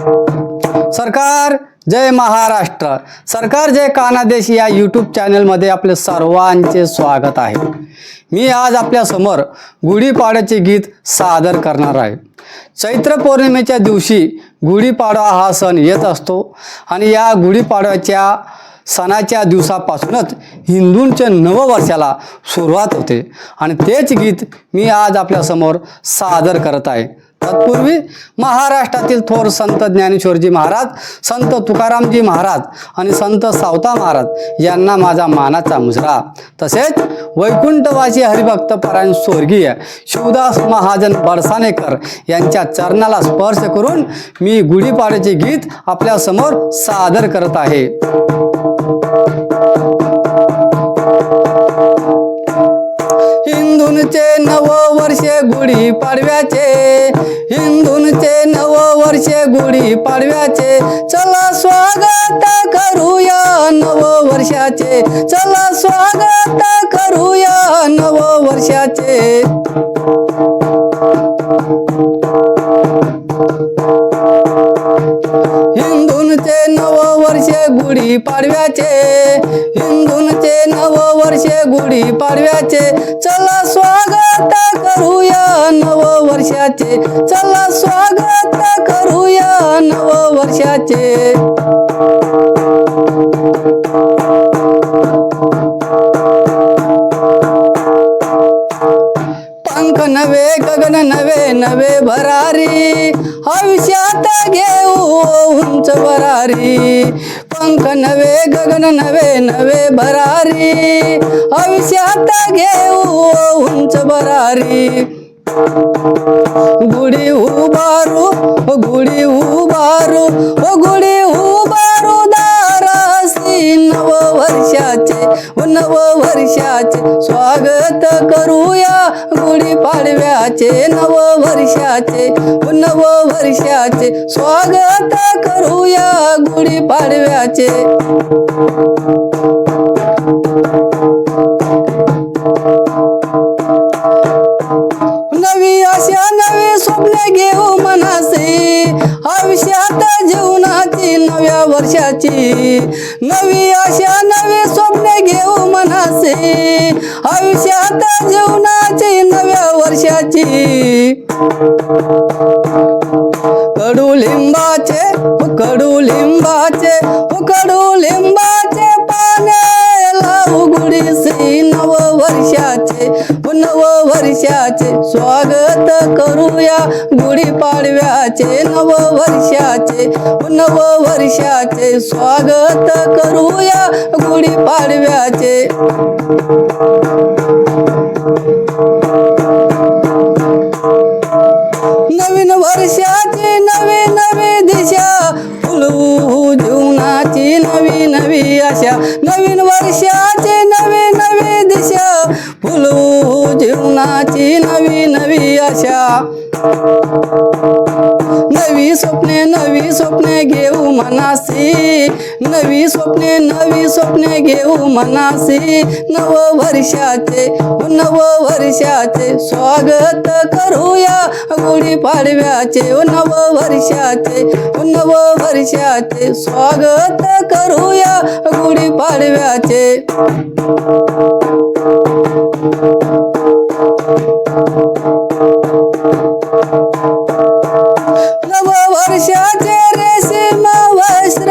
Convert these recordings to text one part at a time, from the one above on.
सरकार जय महाराष्ट्र. सरकार जय कानादेश या यूट्यूब चॅनलमध्ये आपले सर्वांचे स्वागत आहे. मी आज आपल्यासमोर गुढीपाड्याचे गीत सादर करणार आहे. चैत्र पौर्णिमेच्या दिवशी गुढीपाडवा हा सण येत असतो आणि या गुढीपाडव्याच्या सणाच्या दिवसापासूनच हिंदूंच्या नववर्षाला सुरुवात होते. आणि तेच गीत मी आज आपल्यासमोर सादर करत आहे. तत्पूर्वी महाराष्ट्रातील थोर संत ज्ञानेश्वरजी महाराज संत तुकारामजी महाराज आणि संत सावता महाराज यांना माझा मानाचा मुजरा. तसेच वैकुंठवासी हरिभक्त परायण स्वर्गीय शिवदास महाजन बडसानेकर यांच्या चरणाला स्पर्श करून मी गुढीपाड्याचे गीत आपल्यासमोर सादर करत आहे. गुढी पाडव्याचे. हिंदूंचे नव वर्षे गुढी पाडव्याचे. चला स्वागत करूया नव वर्षाचे. चला स्वागत करूया नव वर्षाचे. हिंदूंचे नव वर्षे गुढी पाडव्याचे. हिंदूंचे नव वर्षे गुढी पाडव्याचे. चला स्वागत करूया नव वर्षाचे. चला स्वागत करूया नव वर्षाचे. पंख नवे गगन नवे नवे भरारी. आयुष्यात घेऊ उंच भरारी. पंख नवे गगन नवे नवे भरारी. आयुष्यात घेऊ उंच बरारी. गुढी उभारू ओ गुढी उभारू ओ गुढी उभारू दारासी नव वर्षाचे नव वर्षाचे स्वागत करूया गुढी पाडव्याचे नव वर्षाचे नव वर्षाचे स्वागत करूया गुढी पाडव्याचे. वर्षाची नवी आशा नवी स्वप्न घेऊ मनासे आयुष्यात जीवनाची नव्या वर्षाची. स्वागत करूया. गुढीपाडव्याचे नव वर्षाचे नव वर्षाचे स्वागत करूया. गुढीपाडव्याचे नवीन वर्षाची नवी नवी दिशा. फुलवू जीवनाची नवी नवी आशा. नवीन वर्षाची नवी नवी दिशा. नवी आशा नवी स्वप्ने नवी स्वप्ने घेऊ मनासी। नवी स्वप्ने नवी स्वप्ने घेऊ मनासी। नव वर्षाचे नव वर्षाचे स्वागत करूया गुढी पाडव्याचे। नव वर्षाचे नव वर्षाचे स्वागत करूया गुढी पाडव्याचे। नव वर्षाचे रेशीम वस्त्र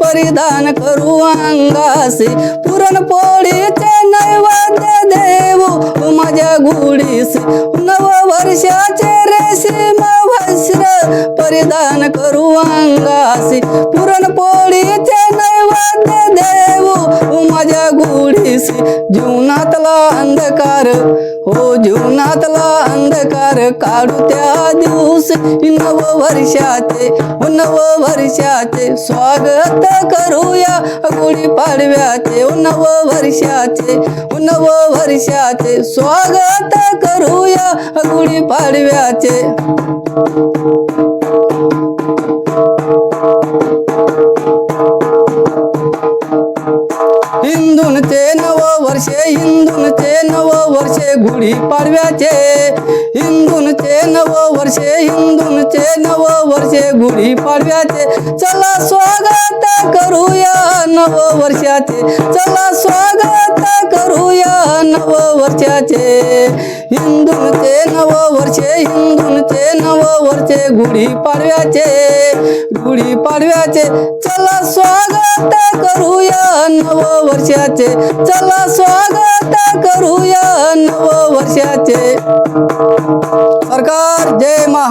परिधान करू अंगासी? पुरणपोळीचे नैवेद्य देऊ माझ्या गुढीसी. नव वर्षाचे रेशीम वस्त्र परिधान करू अंगासी. पुरणपोळीचे नैवेद्य देऊ माझ्या गुढीसी. जीवनातला अंधकार हो जीवनातला अंधकार काढू त्या दिवस नव वर्षाचे नव वर्षाचे स्वागत करूया गुढी पाडव्याचे नव वर्षाचे नव वर्षाचे स्वागत करूया गुढी पाडव्याचे. हिंदूंचे नव वर्षे हिंदूंचे नव वर्षे गुढी पाडव्याचे. हिंदूंचे नव वर्षे हिंदूंचे नव वर्षे गुढी पाडव्याचे. चला स्वागत करूया नव वर्षाचे. चला स्वागत नव वर्षाचे हिंदूंचे नव वर्षे हिंदूंचे नव वर्षे गुढी पाडव्याचे गुढी पाडव्याचे चला स्वागत करूया नव वर्षाचे चला स्वागत करूया नव वर्षाचे सरकार जय महा